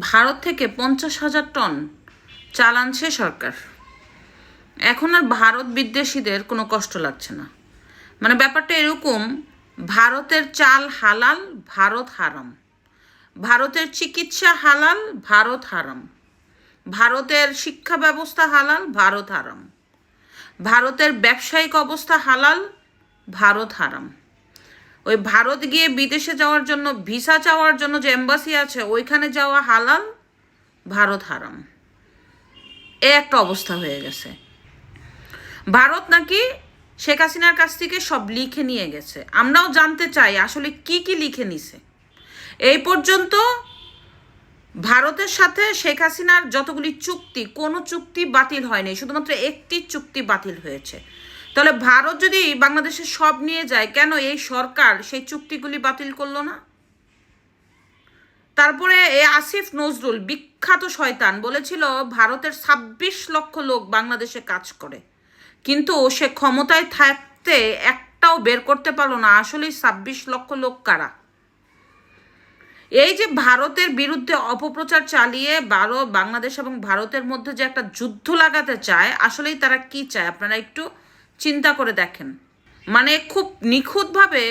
ভারত থেকে পঞ্চাশ হাজার টন চাল আনছে সরকার। এখন আর ভারত বিদ্বেষীদের কোনো কষ্ট লাগছে না। মানে ব্যাপারটা এরকম, ভারতের চাল হালাল, ভারত হারাম। ভারতের চিকিৎসা হালাল, ভারত হারাম। ভারতের শিক্ষা ব্যবস্থা হালাল, ভারত হারাম। ভারতের ব্যবসায়িক অবস্থা হালাল, ভারত হারাম। ওই ভারত গিয়ে বিদেশে যাওয়ার জন্য, ভিসা চাওয়ার জন্য যে এম্বাসি আছে, ওইখানে যাওয়া হালাল? ভারত হারাম। এ একটা অবস্থা হয়ে গেছে। ভারত নাকি শেখ হাসিনার কাছ থেকে সব লিখে নিয়ে গেছে। আমরাও জানতে চাই আসলে কি কি লিখে নিছে। এই পর্যন্ত ভারতের সাথে শেখ হাসিনার যতগুলি চুক্তি, কোনো চুক্তি বাতিল হয়নি। শুধুমাত্র একটি চুক্তি বাতিল হয়েছে। তাহলে ভারত যদি বাংলাদেশে সব নিয়ে যায়, কেন এই সরকার সেই চুক্তিগুলি বাতিল করল না? তারপরে এ আসিফ নজরুল, বিখ্যাত শয়তান, বলেছিল ভারতের ছাব্বিশ লক্ষ লোক বাংলাদেশে কাজ করে, কিন্তু সে ক্ষমতায় থাকতে একটাও বের করতে পারল না। আসলেই ছাব্বিশ লক্ষ লোক কারা? এই যে ভারতের বিরুদ্ধে অপপ্রচার চালিয়ে বারো বাংলাদেশ এবং ভারতের মধ্যে যে একটা যুদ্ধ লাগাতে চায়, আসলেই তারা কি চায়? আপনারা একটু চিন্তা করে দেখেন। মানে খুব নিখুঁতভাবে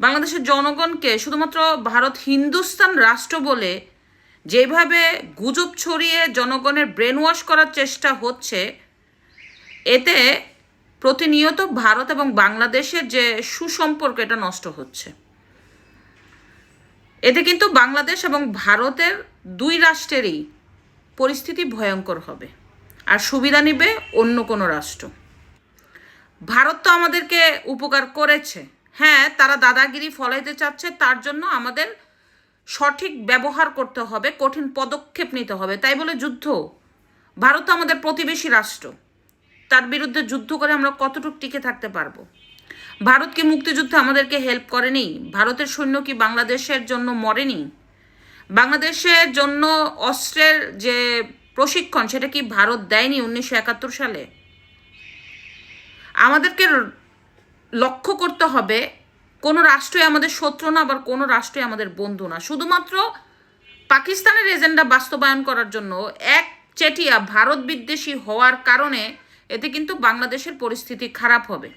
বাংলাদেশের জনগণকে শুধুমাত্র ভারত হিন্দুস্তান রাষ্ট্র বলে যেভাবে গুজব ছড়িয়ে জনগণের ব্রেন ওয়াশ করার চেষ্টা হচ্ছে, এতে প্রতিনিয়ত ভারত এবং বাংলাদেশের যে সুসম্পর্ক, এটা নষ্ট হচ্ছে। এতে কিন্তু বাংলাদেশ এবং ভারতের দুই রাষ্ট্রেরই পরিস্থিতি ভয়ঙ্কর হবে। আর সুবিধা নেবে অন্য কোনো রাষ্ট্র। ভারত তো আমাদেরকে উপকার করেছে। হ্যাঁ তারা দাদাগিরি ফলাইতে চাচ্ছে, তার জন্য আমাদের সঠিক ব্যবহার করতে হবে, কঠিন পদক্ষেপ নিতে হবে। তাই বলে যুদ্ধ। ভারত আমাদের প্রতিবেশী রাষ্ট্র। তার বিরুদ্ধে যুদ্ধ করে আমরা কতটুকু টিকে থাকতে পারব? ভারত কি মুক্তিযুদ্ধে আমাদেরকে হেল্প করেনি? ভারতের সৈন্য কি বাংলাদেশের জন্য মরেনি? বাংলাদেশের জন্য অস্ত্রের যে প্রশিক্ষণ, সেটা কি ভারত দেয়নি উনিশশো একাত্তর সালে? আমাদেরকে লক্ষ্য করতে হবে কোনো রাষ্ট্রই আমাদের শত্রু না, আবার কোনো রাষ্ট্রই আমাদের বন্ধু না। শুধুমাত্র পাকিস্তানের এজেন্ডা বাস্তবায়ন করার জন্য এক চেটিয়া ভারত বিদ্বেষী হওয়ার কারণে এতে কিন্তু বাংলাদেশের পরিস্থিতি খারাপ হবে।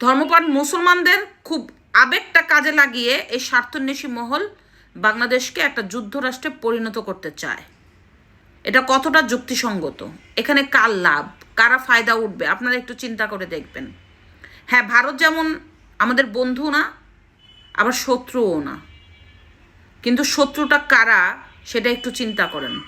ধর্মপান মুসলমানদের খুব আবেগটা কাজে লাগিয়ে এই স্বার্থন্বেষী মহল বাংলাদেশকে একটা যুদ্ধরাষ্ট্রে পরিণত করতে চায়। এটা কতটা যুক্তিসঙ্গত? এখানে কার লাভ? কারা ফায়দা উঠবে? আপনারা একটু চিন্তা করে দেখবেন। হ্যাঁ ভারত যেমন আমাদের বন্ধু না, আবার শত্রুও না। কিন্তু শত্রুটা কারা, সেটা একটু চিন্তা করেন।